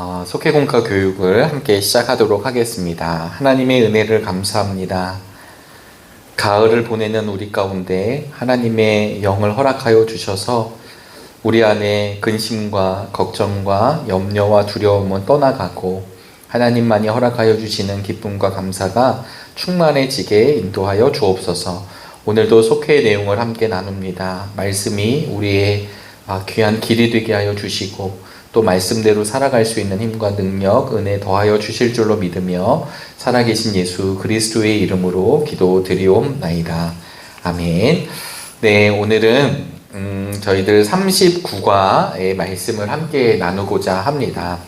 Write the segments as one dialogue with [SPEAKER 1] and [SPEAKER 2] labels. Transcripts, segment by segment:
[SPEAKER 1] 어, 속회공과 교육을 함께 시작하도록 하겠습니다. 하나님의 은혜를 감사합니다. 가을을 보내는 우리 가운데 하나님의 영을 허락하여 주셔서 우리 안에 근심과 걱정과 염려와 두려움은 떠나가고 하나님만이 허락하여 주시는 기쁨과 감사가 충만해지게 인도하여 주옵소서. 오늘도 속회의 내용을 함께 나눕니다. 말씀이 우리의 아, 귀한 길이 되게 하여 주시고 또 말씀대로 살아갈 수 있는 힘과 능력, 은혜 더하여 주실 줄로 믿으며 살아계신 예수 그리스도의 이름으로 기도드리옵나이다. 아멘. 네, 오늘은 음, 저희들 39과의 말씀을 함께 나누고자 합니다.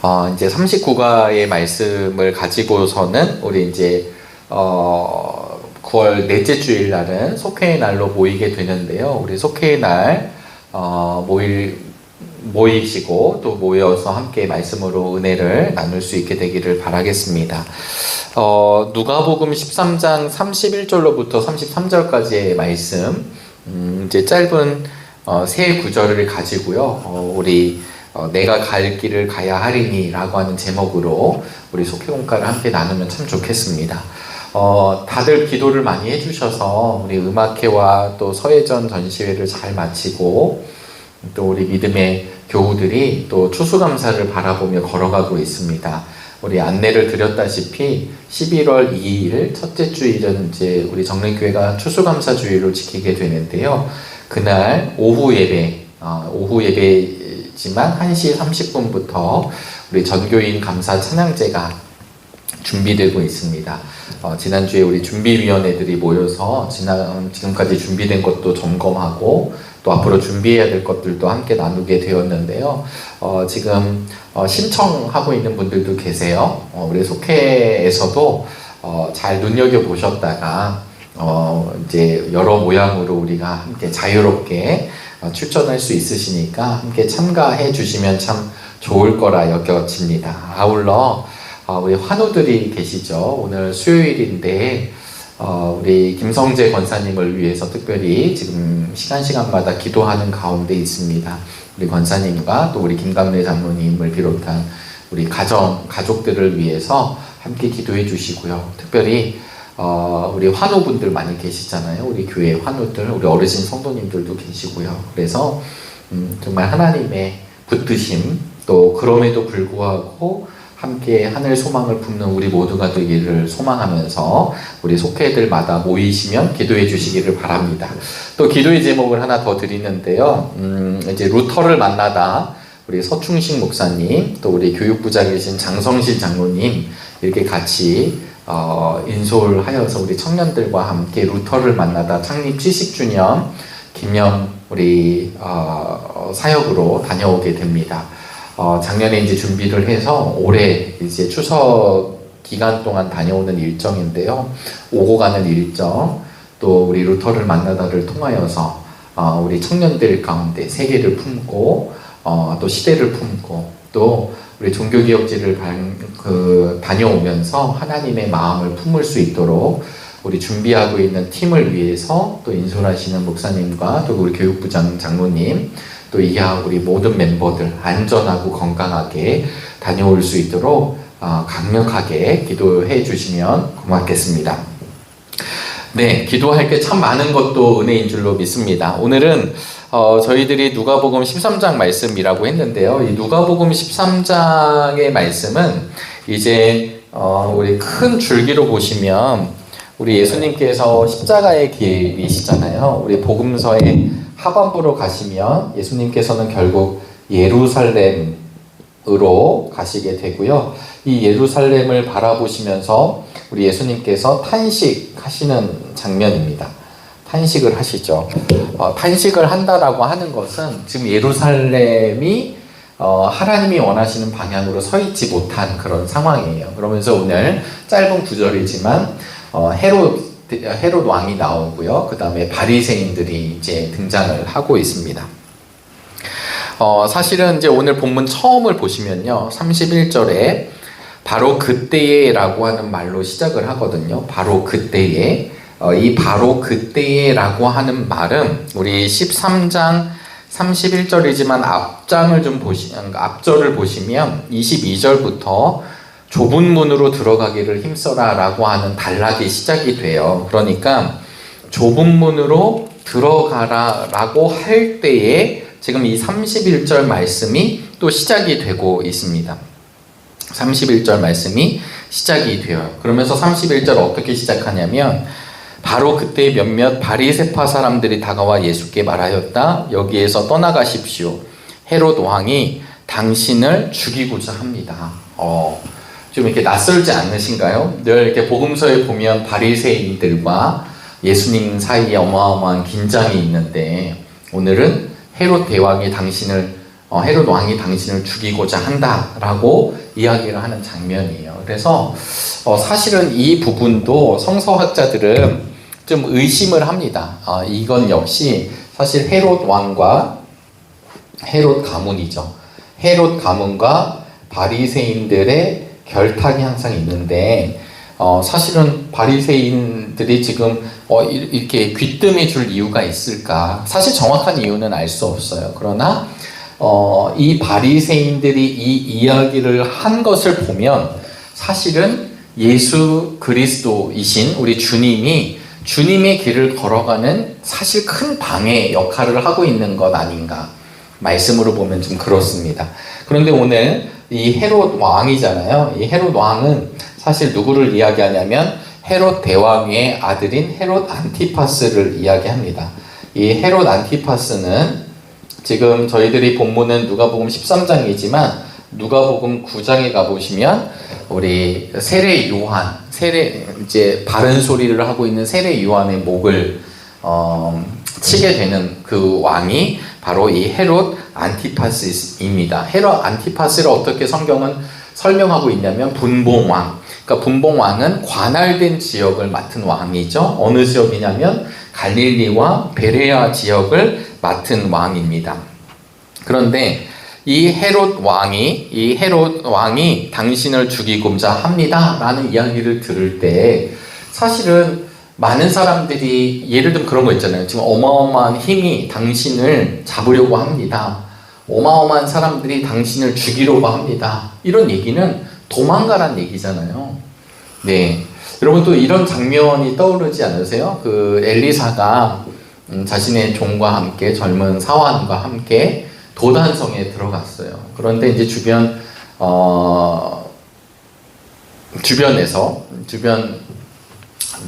[SPEAKER 1] 어, 이제 39과의 말씀을 가지고서는 우리 이제 어, 9월 넷째 주일 날은 속회의 날로 모이게 되는데요. 우리 속회의 날 어, 모일 모이시고 또 모여서 함께 말씀으로 은혜를 나눌 수 있게 되기를 바라겠습니다. 어, 누가복음 13장 31절로부터 33절까지의 말씀, 음, 이제 짧은 어, 세 구절을 가지고요. 어, 우리 어, 내가 갈 길을 가야 하리니라고 하는 제목으로 우리 속회공과를 함께 나누면 참 좋겠습니다. 어, 다들 기도를 많이 해주셔서 우리 음악회와 또 서예전 전시회를 잘 마치고 또 우리 믿음의 교우들이 또 추수감사를 바라보며 걸어가고 있습니다. 우리 안내를 드렸다시피 11월 2일 첫째 주일은 이제 우리 정례교회가 추수감사 주일로 지키게 되는데요. 그날 오후 예배, 어, 오후 예배지만 1시 30분부터 우리 전교인 감사 찬양제가 준비되고 있습니다. 어, 지난주에 우리 준비위원회들이 모여서 지난 지금까지 준비된 것도 점검하고 또 앞으로 준비해야 될 것들도 함께 나누게 되었는데요. 어, 지금 어, 신청하고 있는 분들도 계세요. 어, 우리 속회에서도 어, 잘 눈여겨 보셨다가 어, 이제 여러 모양으로 우리가 함께 자유롭게 어, 출전할 수 있으시니까 함께 참가해 주시면 참 좋을 거라 여겨집니다. 아울러 어, 우리 환우들이 계시죠. 오늘 수요일인데 어, 우리 김성재 권사님을 위해서 특별히 지금 시간 시간마다 기도하는 가운데 있습니다. 우리 권사님과 또 우리 김감래 장모님을 비롯한 우리 가정 가족들을 위해서 함께 기도해 주시고요. 특별히 어, 우리 환우분들 많이 계시잖아요. 우리 교회 환우들, 우리 어르신 성도님들도 계시고요. 그래서 음, 정말 하나님의 붙드심 또 그럼에도 불구하고 함께 하늘 소망을 품는 우리 모두가 되기를 소망하면서 우리 속회들마다 모이시면 기도해 주시기를 바랍니다. 또 기도의 제목을 하나 더 드리는데요. 음, 이제 루터를 만나다 우리 서충식 목사님 또 우리 교육부장이신 장성실 장로님 이렇게 같이 어, 인솔하여서 우리 청년들과 함께 루터를 만나다 창립 70주년 기념 우리 어, 사역으로 다녀오게 됩니다. 어, 작년에 이제 준비를 해서 올해 이제 추석 기간 동안 다녀오는 일정인데요. 오고 가는 일정, 또 우리 루터를 만나다를 통하여서 어, 우리 청년들 가운데 세계를 품고 어, 또 시대를 품고 또 우리 종교개혁지를 그, 다녀오면서 하나님의 마음을 품을 수 있도록 우리 준비하고 있는 팀을 위해서 또 인솔하시는 목사님과 또 우리 교육부장 장로님 또 이하 우리 모든 멤버들 안전하고 건강하게 다녀올 수 있도록 어, 강력하게 기도해 주시면 고맙겠습니다. 네, 기도할 게 참 많은 것도 은혜인 줄로 믿습니다. 오늘은 어, 저희들이 누가복음 13장 말씀이라고 했는데요. 이 누가복음 13장의 말씀은 이제 어, 우리 큰 줄기로 보시면 우리 예수님께서 십자가의 길이시잖아요. 우리 복음서의 하반부로 가시면 예수님께서는 결국 예루살렘으로 가시게 되고요. 이 예루살렘을 바라보시면서 우리 예수님께서 탄식하시는 장면입니다. 탄식을 하시죠. 어, 탄식을 한다라고 하는 것은 지금 예루살렘이 어, 하나님이 원하시는 방향으로 서 있지 못한 그런 상황이에요. 그러면서 오늘 짧은 구절이지만 어, 헤롯 아, 헤롯 왕이 나오고요. 그 다음에 바리새인들이 이제 등장을 하고 있습니다. 어, 사실은 이제 오늘 본문 처음을 보시면요. 31절에 바로 그때에 라고 하는 말로 시작을 하거든요. 바로 그때에. 어, 이 바로 그때에 라고 하는 말은 우리 13장 31절이지만 앞장을 좀 보시, 음, 앞절을 보시면 22절부터 좁은 문으로 들어가기를 힘써라 라고 하는 단락이 시작이 돼요. 그러니까 좁은 문으로 들어가라 라고 할 때에 지금 이 31절 말씀이 또 시작이 되고 있습니다. 31절 말씀이 시작이 돼요. 그러면서 31절 어떻게 시작하냐면 바로 그때 몇몇 바리세파 사람들이 다가와 예수께 말하였다. 여기에서 떠나가십시오. 헤롯 왕이 당신을 죽이고자 합니다. 어. 좀 이렇게 낯설지 않으신가요? 늘 이렇게 복음서에 보면 바리새인들과 예수님 사이에 어마어마한 긴장이 있는데 오늘은 헤롯 대왕이 당신을 어, 헤롯 왕이 당신을 죽이고자 한다라고 이야기를 하는 장면이에요. 그래서 어, 사실은 이 부분도 성서학자들은 좀 의심을 합니다. 어, 이건 역시 사실 헤롯 왕과 헤롯 가문이죠. 헤롯 가문과 바리새인들의 결탁이 항상 있는데 어, 사실은 바리새인들이 지금 어, 이렇게 귀뜸해 줄 이유가 있을까? 사실 정확한 이유는 알 수 없어요. 그러나 어, 이 바리새인들이 이 이야기를 한 것을 보면 사실은 예수 그리스도이신 우리 주님이 주님의 길을 걸어가는 사실 큰 방해 역할을 하고 있는 것 아닌가 말씀으로 보면 좀 그렇습니다. 그런데 오늘 이 헤롯 왕이잖아요. 이 헤롯 왕은 사실 누구를 이야기하냐면 헤롯 대왕의 아들인 헤롯 안티파스를 이야기합니다. 이 헤롯 안티파스는 지금 저희들이 본문은 누가복음 13장이지만 누가복음 9장에 가보시면 우리 세례 요한 세례 이제 바른 소리를 하고 있는 세례 요한의 목을 어, 치게 되는 그 왕이 바로 이 헤롯 안티파스입니다. 헤라 안티파스를 어떻게 성경은 설명하고 있냐면 분봉왕. 그러니까 분봉왕은 관할된 지역을 맡은 왕이죠. 어느 지역이냐면 갈릴리와 베레아 지역을 맡은 왕입니다. 그런데 이 헤롯 왕이 이 헤롯 왕이 당신을 죽이고자 합니다라는 이야기를 들을 때 사실은 많은 사람들이 예를 들면 그런 거 있잖아요. 지금 어마어마한 힘이 당신을 잡으려고 합니다. 어마어마한 사람들이 당신을 죽이려고 합니다. 이런 얘기는 도망가란 얘기잖아요. 네. 여러분 또 이런 장면이 떠오르지 않으세요? 그 엘리사가 음, 자신의 종과 함께 젊은 사환과 함께 도단성에 들어갔어요. 그런데 이제 주변 어, 주변에서 주변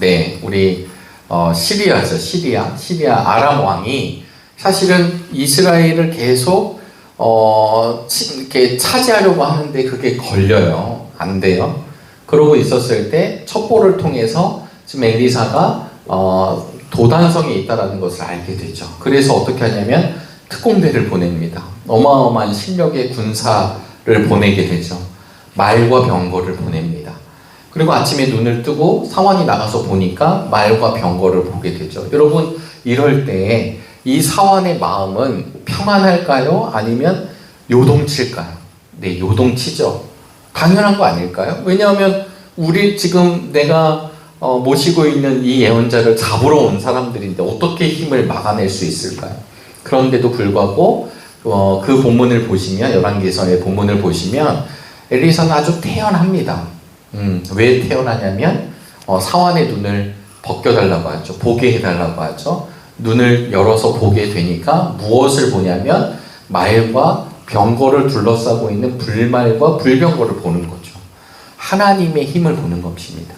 [SPEAKER 1] 네, 우리 어, 시리아죠. 시리아. 시리아 아람 왕이 사실은 이스라엘을 계속 어, 이렇게 차지하려고 하는데 그게 걸려요. 안 돼요. 그러고 있었을 때 첩보를 통해서 지금 엘리사가 어, 도단성이 있다라는 것을 알게 되죠. 그래서 어떻게 하냐면 특공대를 보냅니다. 어마어마한 실력의 군사를 보내게 되죠. 말과 병거를 보냅니다. 그리고 아침에 눈을 뜨고 사원이 나가서 보니까 말과 병거를 보게 되죠. 여러분, 이럴 때 이 사원의 마음은 평안할까요? 아니면 요동칠까요? 네, 요동치죠. 당연한 거 아닐까요? 왜냐하면 우리 지금 내가 어, 모시고 있는 이 예언자를 잡으러 온 사람들인데 어떻게 힘을 막아낼 수 있을까요? 그런데도 불구하고 어, 그 본문을 보시면 열왕기서의 본문을 보시면 엘리사는 아주 태연합니다. 음, 왜 태어나냐면 어, 사환의 눈을 벗겨달라고 하죠. 보게 해달라고 하죠. 눈을 열어서 보게 되니까 무엇을 보냐면 말과 병거를 둘러싸고 있는 불말과 불병거를 보는 거죠. 하나님의 힘을 보는 것입니다.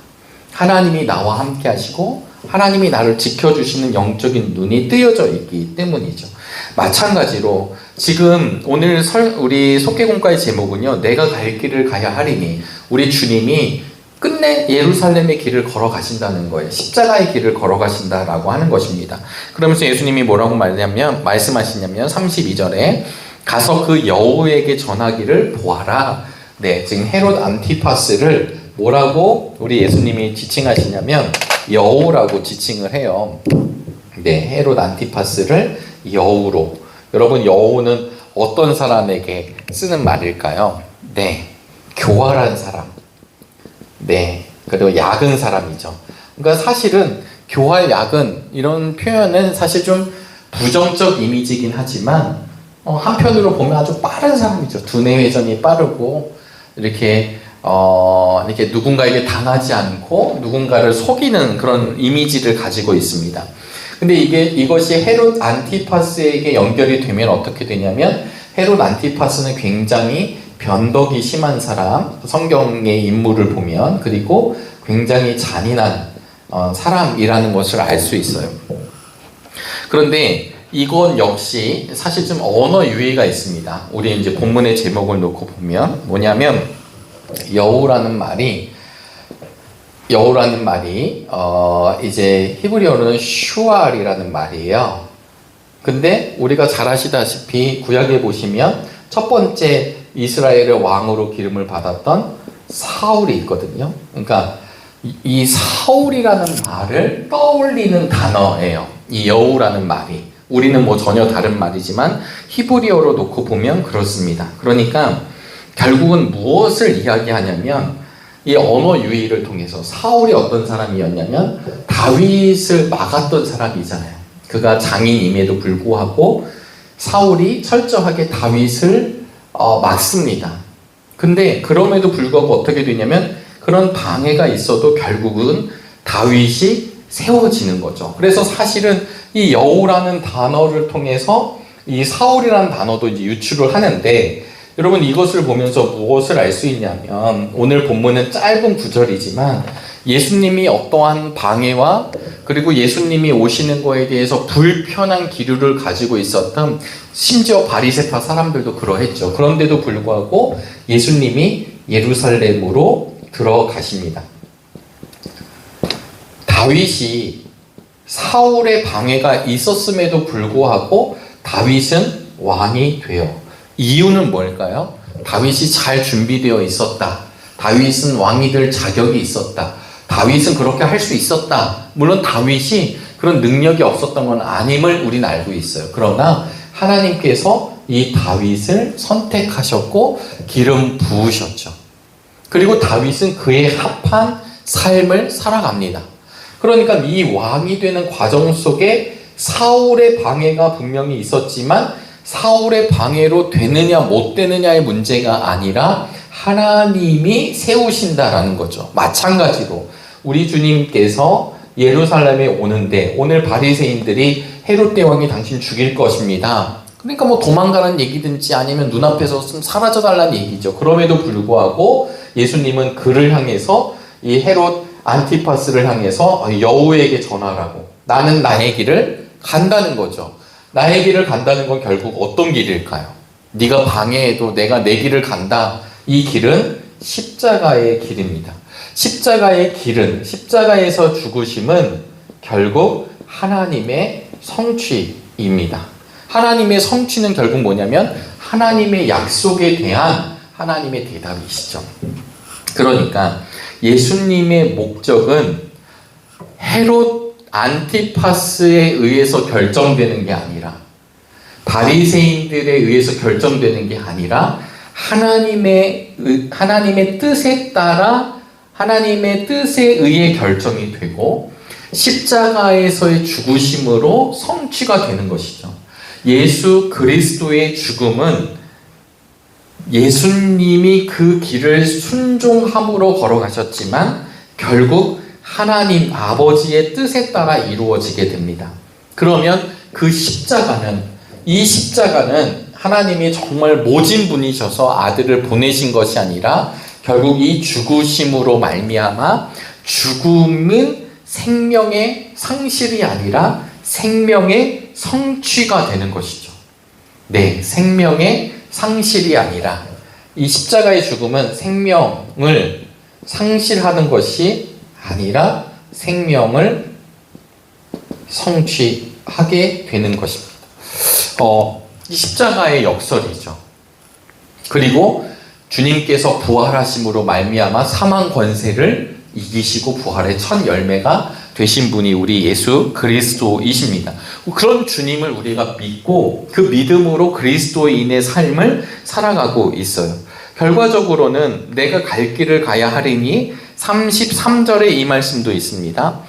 [SPEAKER 1] 하나님이 나와 함께 하시고 하나님이 나를 지켜주시는 영적인 눈이 뜨여져 있기 때문이죠. 마찬가지로 지금 오늘 설, 우리 속계공과의 제목은요. 내가 갈 길을 가야 하리니 우리 주님이 끝내 예루살렘의 길을 걸어가신다는 거예요. 십자가의 길을 걸어가신다라고 하는 것입니다. 그러면서 예수님이 뭐라고 말냐면 말씀하시냐면 32절에 가서 그 여우에게 전하기를 보아라. 네, 지금 헤롯 안티파스를 뭐라고 우리 예수님이 지칭하시냐면 여우라고 지칭을 해요. 네, 헤롯 안티파스를 여우로. 여러분, 여우는 어떤 사람에게 쓰는 말일까요? 네, 교활한 사람. 네, 그리고 약은 사람이죠. 그러니까 사실은 교활 약은 이런 표현은 사실 좀 부정적 이미지긴 하지만 어, 한편으로 보면 아주 빠른 사람이죠. 두뇌 회전이 빠르고 이렇게 어, 이렇게 누군가에게 당하지 않고 누군가를 속이는 그런 이미지를 가지고 있습니다. 근데 이게 이것이 헤롯 안티파스에게 연결이 되면 어떻게 되냐면 헤롯 안티파스는 굉장히 변덕이 심한 사람, 성경의 인물을 보면 그리고 굉장히 잔인한 어, 사람이라는 것을 알 수 있어요. 그런데 이건 역시 사실 좀 언어 유해가 있습니다. 우리 이제 본문의 제목을 놓고 보면 뭐냐면 여우라는 말이 여우라는 말이 어 이제 히브리어로는 슈알이라는 말이에요. 근데 우리가 잘 아시다시피 구약에 보시면 첫 번째 이스라엘의 왕으로 기름을 받았던 사울이 있거든요. 그러니까 이 사울이라는 말을 떠올리는 단어예요. 이 여우라는 말이. 우리는 뭐 전혀 다른 말이지만 히브리어로 놓고 보면 그렇습니다. 그러니까 결국은 무엇을 이야기하냐면 이 언어 유희를 통해서 사울이 어떤 사람이었냐면 다윗을 막았던 사람이잖아요. 그가 장인임에도 불구하고 사울이 철저하게 다윗을 어, 막습니다. 근데 그럼에도 불구하고 어떻게 되냐면 그런 방해가 있어도 결국은 다윗이 세워지는 거죠. 그래서 사실은 이 여우라는 단어를 통해서 이 사울이라는 단어도 이제 유출을 하는데 여러분 이것을 보면서 무엇을 알 수 있냐면 오늘 본문은 짧은 구절이지만 예수님이 어떠한 방해와 그리고 예수님이 오시는 거에 대해서 불편한 기류를 가지고 있었던 심지어 바리세파 사람들도 그러했죠. 그런데도 불구하고 예수님이 예루살렘으로 들어가십니다. 다윗이 사울의 방해가 있었음에도 불구하고 다윗은 왕이 되어 이유는 뭘까요? 다윗이 잘 준비되어 있었다. 다윗은 왕이 될 자격이 있었다. 다윗은 그렇게 할 수 있었다. 물론 다윗이 그런 능력이 없었던 건 아님을 우리 알고 있어요. 그러나 하나님께서 이 다윗을 선택하셨고 기름 부으셨죠. 그리고 다윗은 그에 합한 삶을 살아갑니다. 그러니까 이 왕이 되는 과정 속에 사울의 방해가 분명히 있었지만 사울의 방해로 되느냐 못 되느냐의 문제가 아니라 하나님이 세우신다라는 거죠. 마찬가지로 우리 주님께서 예루살렘에 오는데 오늘 바리새인들이 헤롯 대왕이 당신 죽일 것입니다. 그러니까 뭐 도망가는 얘기든지 아니면 눈앞에서 사라져 달라는 얘기죠. 그럼에도 불구하고 예수님은 그를 향해서 이 헤롯 안티파스를 향해서 여우에게 전하라고 나는 나의 길을 간다는 거죠. 나의 길을 간다는 건 결국 어떤 길일까요? 네가 방해해도 내가 내 길을 간다. 이 길은 십자가의 길입니다. 십자가의 길은 십자가에서 죽으심은 결국 하나님의 성취입니다. 하나님의 성취는 결국 뭐냐면 하나님의 약속에 대한 하나님의 대답이시죠. 그러니까 예수님의 목적은 헤롯 안티파스에 의해서 결정되는 게 아니라 바리새인들에 의해서 결정되는 게 아니라 하나님의 하나님의 뜻에 따라 하나님의 뜻에 의해 결정이 되고 십자가에서의 죽으심으로 성취가 되는 것이죠. 예수 그리스도의 죽음은 예수님이 그 길을 순종함으로 걸어가셨지만 결국 하나님 아버지의 뜻에 따라 이루어지게 됩니다. 그러면 그 십자가는 이 십자가는 하나님이 정말 모진 분이셔서 아들을 보내신 것이 아니라 결국 이 죽으심으로 말미암아 죽음은 생명의 상실이 아니라 생명의 성취가 되는 것이죠. 네, 생명의 상실이 아니라 이 십자가의 죽음은 생명을 상실하는 것이 아니라 생명을 성취하게 되는 것입니다. 어, 이 십자가의 역설이죠. 그리고 주님께서 부활하심으로 말미암아 사망 권세를 이기시고 부활의 첫 열매가 되신 분이 우리 예수 그리스도이십니다. 그런 주님을 우리가 믿고 그 믿음으로 그리스도인의 삶을 살아가고 있어요. 결과적으로는 내가 갈 길을 가야 하리니 33절에 이 말씀도 있습니다.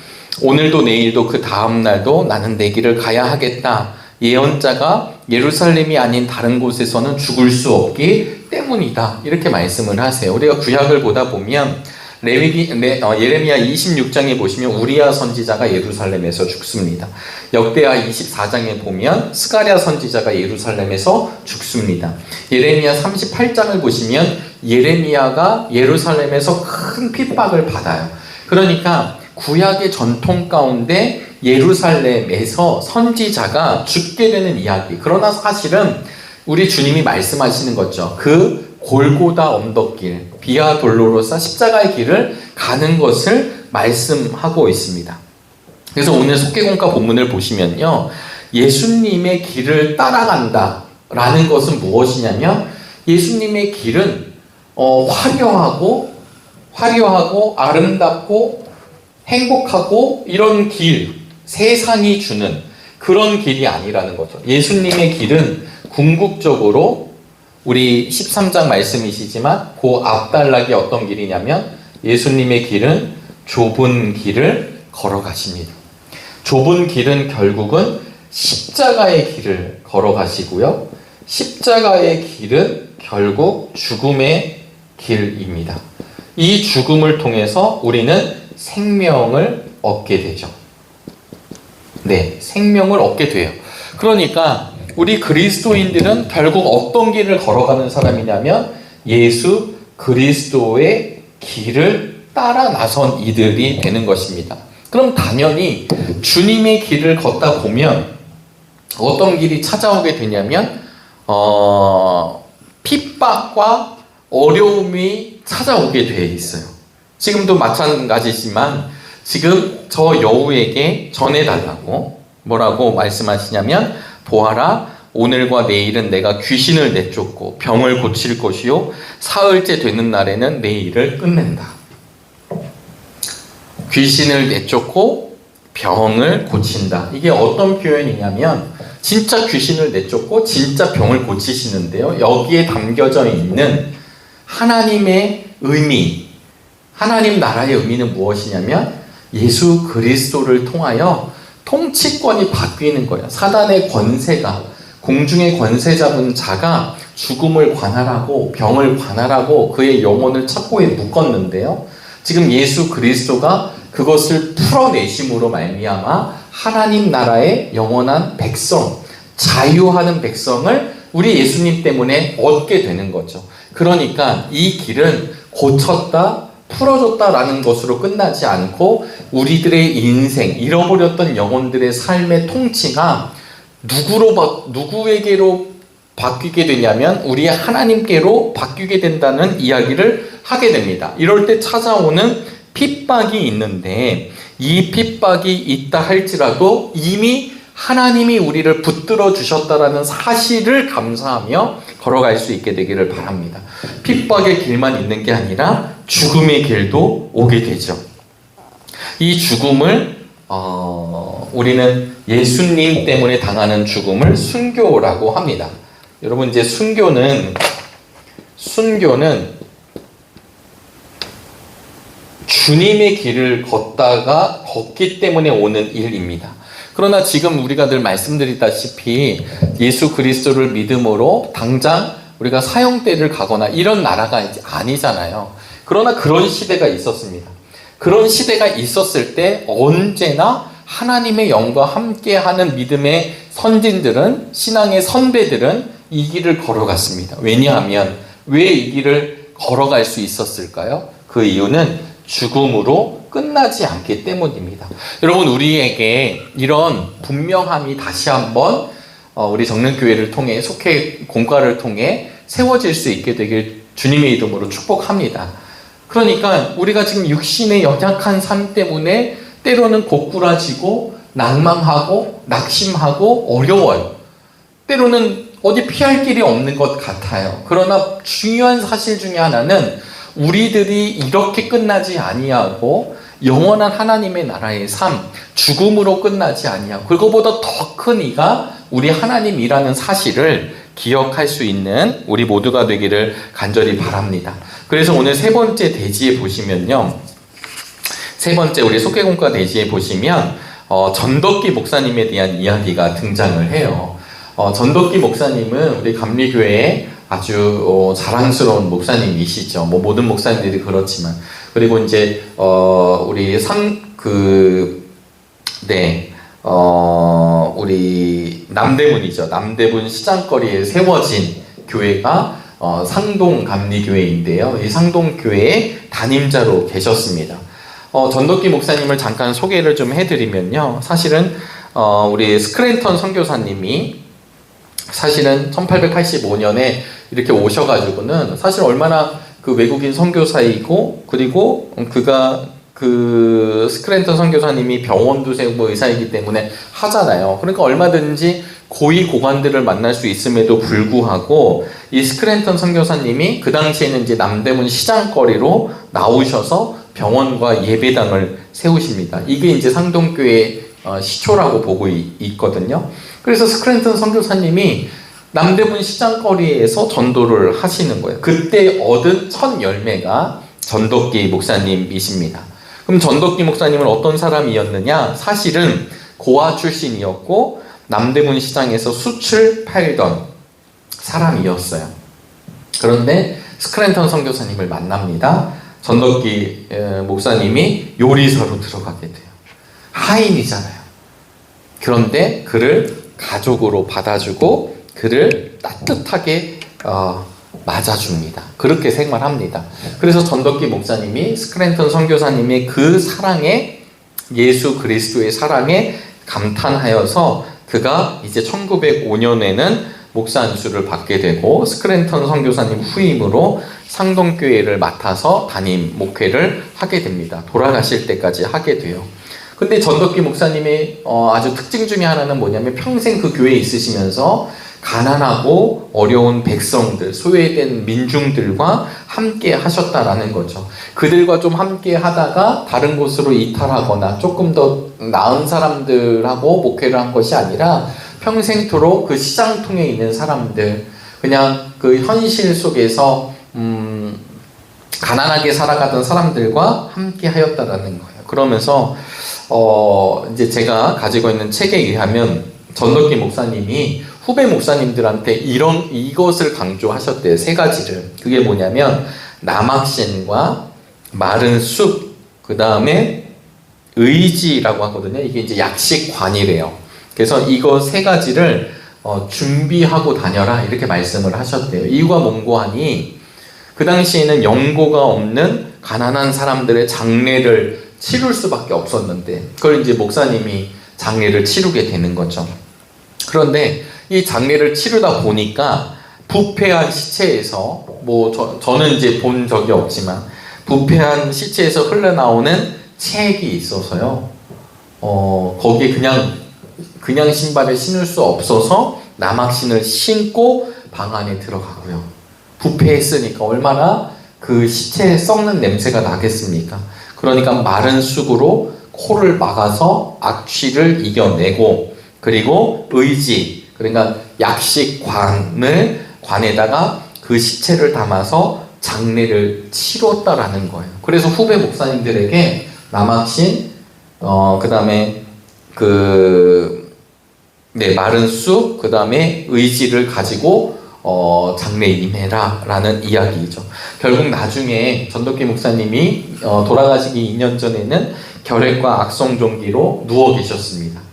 [SPEAKER 1] 오늘도 내일도 그 다음 날도 나는 내 길을 가야 하겠다. 예언자가 예루살렘이 아닌 다른 곳에서는 죽을 수 없기 때문이다. 이렇게 말씀을 하세요. 우리가 구약을 보다 보면 레위기 네, 어, 예레미야 26장에 보시면 우리야 선지자가 예루살렘에서 죽습니다. 역대하 24장에 보면 스가랴 선지자가 예루살렘에서 죽습니다. 예레미야 38장을 보시면 예레미야가 예루살렘에서 큰 핍박을 받아요. 그러니까 구약의 전통 가운데 예루살렘에서 선지자가 죽게 되는 이야기. 그러나 사실은 우리 주님이 말씀하시는 거죠. 그 골고다 언덕길, 비아 돌로로사 십자가의 길을 가는 것을 말씀하고 있습니다. 그래서 오늘 속계공과 본문을 보시면요. 예수님의 길을 따라간다 라는 것은 무엇이냐면 예수님의 길은 어, 화려하고 화려하고 아름답고 행복하고 이런 길 세상이 주는 그런 길이 아니라는 거죠. 예수님의 길은 궁극적으로 우리 13장 말씀이시지만 그앞달락이 어떤 길이냐면 예수님의 길은 좁은 길을 걸어가십니다. 좁은 길은 결국은 십자가의 길을 걸어가시고요. 십자가의 길은 결국 죽음의 길입니다. 이 죽음을 통해서 우리는 생명을 얻게 되죠. 네, 생명을 얻게 돼요. 그러니까 우리 그리스도인들은 결국 어떤 길을 걸어가는 사람이냐면 예수 그리스도의 길을 따라 나선 이들이 되는 것입니다. 그럼 당연히 주님의 길을 걷다 보면 어떤 길이 찾아오게 되냐면 어, 핍박과 어려움이 찾아오게 돼 있어요. 지금도 마찬가지지만 지금 저 여우에게 전해달라고 뭐라고 말씀하시냐면 보아라 오늘과 내일은 내가 귀신을 내쫓고 병을 고칠 것이요 사흘째 되는 날에는 내 일을 끝낸다. 귀신을 내쫓고 병을 고친다. 이게 어떤 표현이냐면 진짜 귀신을 내쫓고 진짜 병을 고치시는데요. 여기에 담겨져 있는 하나님의 의미, 하나님 나라의 의미는 무엇이냐면 예수 그리스도를 통하여 통치권이 바뀌는 거야. 사단의 권세가 공중의 권세 잡은 자가 죽음을 관할하고 병을 관할하고 그의 영혼을 착고에 묶었는데요. 지금 예수 그리스도가 그것을 풀어내심으로 말미암아 하나님 나라의 영원한 백성, 자유하는 백성을 우리 예수님 때문에 얻게 되는 거죠. 그러니까 이 길은 고쳤다, 풀어줬다라는 것으로 끝나지 않고 우리들의 인생, 잃어버렸던 영혼들의 삶의 통치가 누구로 누구에게로 바뀌게 되냐면 우리의 하나님께로 바뀌게 된다는 이야기를 하게 됩니다. 이럴 때 찾아오는 핍박이 있는데 이 핍박이 있다 할지라도 이미 하나님이 우리를 붙들어 주셨다라는 사실을 감사하며 걸어갈 수 있게 되기를 바랍니다. 핍박의 길만 있는 게 아니라 죽음의 길도 오게 되죠. 이 죽음을 어, 우리는 예수님 때문에 당하는 죽음을 순교라고 합니다. 여러분 이제 순교는 순교는 주님의 길을 걷다가 걷기 때문에 오는 일입니다. 그러나 지금 우리가 늘 말씀드리다시피 예수 그리스도를 믿음으로 당장 우리가 사형대를 가거나 이런 나라가 아니잖아요. 그러나 그런 시대가 있었습니다. 그런 시대가 있었을 때 언제나 하나님의 영과 함께하는 믿음의 선진들은 신앙의 선배들은 이 길을 걸어갔습니다. 왜냐하면 왜 이 길을 걸어갈 수 있었을까요? 그 이유는 죽음으로 끝나지 않기 때문입니다. 여러분 우리에게 이런 분명함이 다시 한번 어, 우리 정릉교회를 통해 속회 공과를 통해 세워질 수 있게 되길 주님의 이름으로 축복합니다. 그러니까 우리가 지금 육신의 연약한 삶 때문에 때로는 고꾸라지고 낭망하고 낙심하고 어려워요. 때로는 어디 피할 길이 없는 것 같아요. 그러나 중요한 사실 중에 하나는 우리들이 이렇게 끝나지 아니하고 영원한 하나님의 나라의 삶, 죽음으로 끝나지 아니하고 그거보다 더 큰 이가 우리 하나님이라는 사실을 기억할 수 있는 우리 모두가 되기를 간절히 바랍니다. 그래서 오늘 세 번째 대지에 보시면요. 세 번째 우리 속회공과 대지에 보시면 어, 전덕기 목사님에 대한 이야기가 등장을 해요. 어, 전덕기 목사님은 우리 감리교회에 아주 어, 자랑스러운 목사님이시죠. 뭐 모든 목사님들이 그렇지만 그리고 이제 어 우리 삼그네어 우리 남대문이죠. 남대문 시장거리에 세워진 교회가 어 상동 감리교회인데요. 이 상동 교회의 담임자로 계셨습니다. 어 전덕기 목사님을 잠깐 소개를 좀 해드리면요. 사실은 어 우리 스크랜턴 선교사님이 사실은 1885년에 이렇게 오셔가지고는 사실 얼마나 그 외국인 선교사이고 그리고 그가 그 스크랜턴 선교사님이 병원도 세우고 뭐 의사이기 때문에 하잖아요. 그러니까 얼마든지 고위 고관들을 만날 수 있음에도 불구하고 이 스크랜턴 선교사님이 그 당시에는 이제 남대문 시장거리로 나오셔서 병원과 예배당을 세우십니다. 이게 이제 상동교회 어, 시초라고 보고 있거든요. 그래서 스크랜턴 선교사님이 남대문 시장거리에서 전도를 하시는 거예요. 그때 얻은 첫 열매가 전덕기 목사님이십니다. 그럼 전덕기 목사님은 어떤 사람이었느냐? 사실은 고아 출신이었고 남대문 시장에서 수출 팔던 사람이었어요. 그런데 스크랜턴 선교사님을 만납니다. 전덕기 목사님이 요리사로 들어가게 돼요. 하인이잖아요. 그런데 그를 가족으로 받아주고 그를 따뜻하게 어, 맞아줍니다. 그렇게 생활합니다. 그래서 전덕기 목사님이 스크랜턴 선교사님의 그 사랑에 예수 그리스도의 사랑에 감탄하여서 그가 이제 1905년에는 목사 안수를 받게 되고 스크랜턴 선교사님 후임으로 상동교회를 맡아서 담임 목회를 하게 됩니다. 돌아가실 때까지 하게 돼요. 근데 전덕기 목사님의 어, 아주 특징 중에 하나는 뭐냐면 평생 그 교회에 있으시면서 가난하고 어려운 백성들, 소외된 민중들과 함께 하셨다라는 거죠. 그들과 좀 함께 하다가 다른 곳으로 이탈하거나 조금 더 나은 사람들하고 목회를 한 것이 아니라 평생토록 그 시장통에 있는 사람들, 그냥 그 현실 속에서, 음, 가난하게 살아가던 사람들과 함께 하였다라는 거예요. 그러면서, 어, 이제 제가 가지고 있는 책에 의하면 전덕기 목사님이 후배 목사님들한테 이런 이것을 강조하셨대요. 세 가지를. 그게 뭐냐면 남학신과 마른 숲, 그 다음에 의지라고 하거든요. 이게 이제 약식관이래요. 그래서 이거 세 가지를 어, 준비하고 다녀라 이렇게 말씀을 하셨대요. 이유가 뭔고 하니 그 당시에는 연고가 없는 가난한 사람들의 장례를 치룰 수밖에 없었는데 그걸 이제 목사님이 장례를 치르게 되는 거죠. 그런데 이 장례를 치르다 보니까 부패한 시체에서 뭐 저, 저는 이제 본 적이 없지만 부패한 시체에서 흘러나오는 체액이 있어서요. 어, 거기에 그냥 그냥 신발을 신을 수 없어서 남학신을 신고 방 안에 들어가고요. 부패했으니까 얼마나 그 시체에 썩는 냄새가 나겠습니까? 그러니까 마른 쑥으로 코를 막아서 악취를 이겨내고 그리고 의지 그러니까 약식관을 관에다가 그 시체를 담아서 장례를 치뤘다라는 거예요. 그래서 후배 목사님들에게 남학신 어 그다음에 그네 마른 쑥 그다음에 의지를 가지고 어 장례 임해라라는 이야기죠 결국 나중에 전덕기 목사님이 어 돌아가시기 2년 전에는 결핵과 악성 종기로 누워 계셨습니다.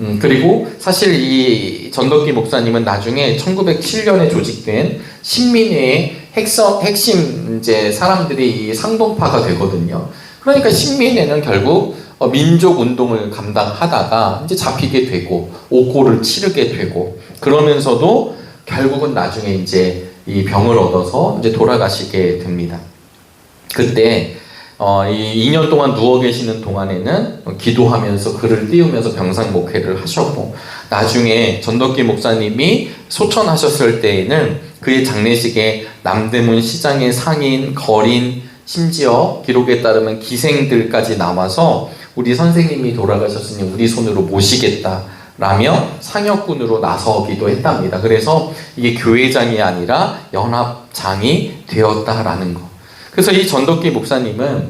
[SPEAKER 1] 음, 그리고 사실 이 전덕기 목사님은 나중에 1907년에 조직된 신민회의 핵서, 핵심 이제 사람들이 상동파가 되거든요. 그러니까 신민회는 결국 어, 민족 운동을 감당하다가 이제 잡히게 되고 옥고를 치르게 되고 그러면서도 결국은 나중에 이제 이 병을 얻어서 이제 돌아가시게 됩니다. 그때 어, 이 2년 동안 누워 계시는 동안에는 기도하면서 글을 띄우면서 병상 목회를 하셨고 나중에 전덕기 목사님이 소천하셨을 때에는 그의 장례식에 남대문 시장의 상인, 거린, 심지어 기록에 따르면 기생들까지 남아서 우리 선생님이 돌아가셨으니 우리 손으로 모시겠다. 라며 상여꾼으로 나서기도 했답니다. 그래서 이게 교회장이 아니라 연합장이 되었다라는 것. 그래서 이 전덕기 목사님은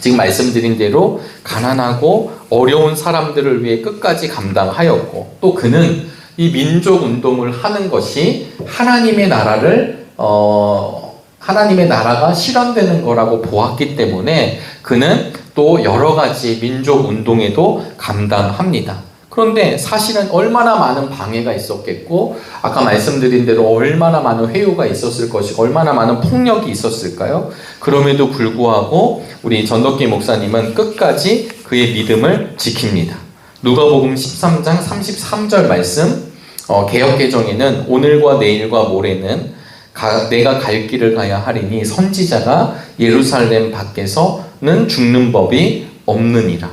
[SPEAKER 1] 지금 말씀드린 대로 가난하고 어려운 사람들을 위해 끝까지 감당하였고 또 그는 이 민족 운동을 하는 것이 하나님의 나라를 어 하나님의 나라가 실현되는 거라고 보았기 때문에 그는 또 여러 가지 민족 운동에도 감당합니다. 그런데 사실은 얼마나 많은 방해가 있었겠고 아까 말씀드린 대로 얼마나 많은 회유가 있었을 것이고 얼마나 많은 폭력이 있었을까요? 그럼에도 불구하고 우리 전덕기 목사님은 끝까지 그의 믿음을 지킵니다. 누가복음 13장 33절 말씀 어, 개혁 개정에는 오늘과 내일과 모레는 가, 내가 갈 길을 가야 하리니 선지자가 예루살렘 밖에서는 죽는 법이 없느니라.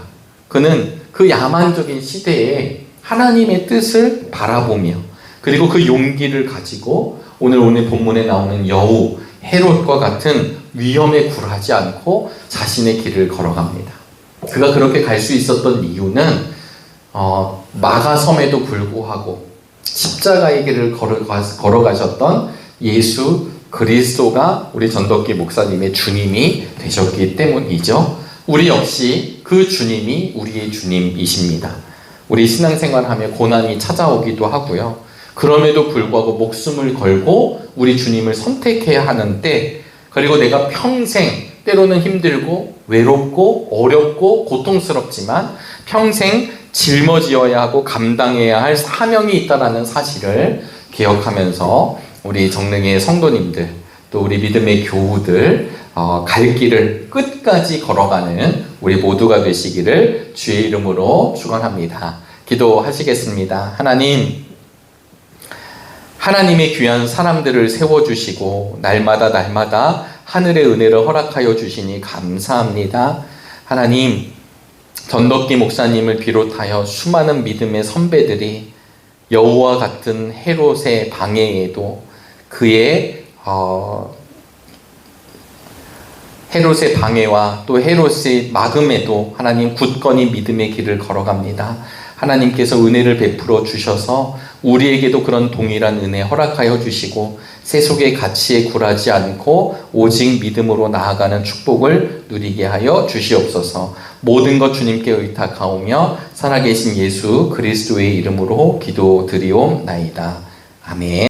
[SPEAKER 1] 그는 그 야만적인 시대에 하나님의 뜻을 바라보며 그리고 그 용기를 가지고 오늘 오늘 본문에 나오는 여우 헤롯과 같은 위험에 굴하지 않고 자신의 길을 걸어갑니다. 그가 그렇게 갈 수 있었던 이유는 어, 마가섬에도 불구하고 십자가의 길을 걸어가, 걸어가셨던 예수 그리스도가 우리 전덕기 목사님의 주님이 되셨기 때문이죠. 우리 역시 그 주님이 우리의 주님이십니다. 우리 신앙생활하며 고난이 찾아오기도 하고요. 그럼에도 불구하고 목숨을 걸고 우리 주님을 선택해야 하는 때, 그리고 내가 평생 때로는 힘들고 외롭고 어렵고 고통스럽지만 평생 짊어지어야 하고 감당해야 할 사명이 있다라는 사실을 기억하면서 우리 정릉의 성도님들 또 우리 믿음의 교우들 어, 갈 길을 끝까지 걸어가는 우리 모두가 되시기를 주의 이름으로 축원합니다. 기도하시겠습니다. 하나님 하나님의 귀한 사람들을 세워 주시고 날마다 날마다 하늘의 은혜를 허락하여 주시니 감사합니다. 하나님 전덕기 목사님을 비롯하여 수많은 믿음의 선배들이 여호와 같은 헤롯의 방해에도 그의 어, 헤롯의 방해와 또 헤롯의 막음에도 하나님 굳건히 믿음의 길을 걸어갑니다. 하나님께서 은혜를 베풀어 주셔서 우리에게도 그런 동일한 은혜 허락하여 주시고 세속의 가치에 굴하지 않고 오직 믿음으로 나아가는 축복을 누리게 하여 주시옵소서. 모든 것 주님께 의탁하오며 살아계신 예수 그리스도의 이름으로 기도드리옵나이다. 아멘.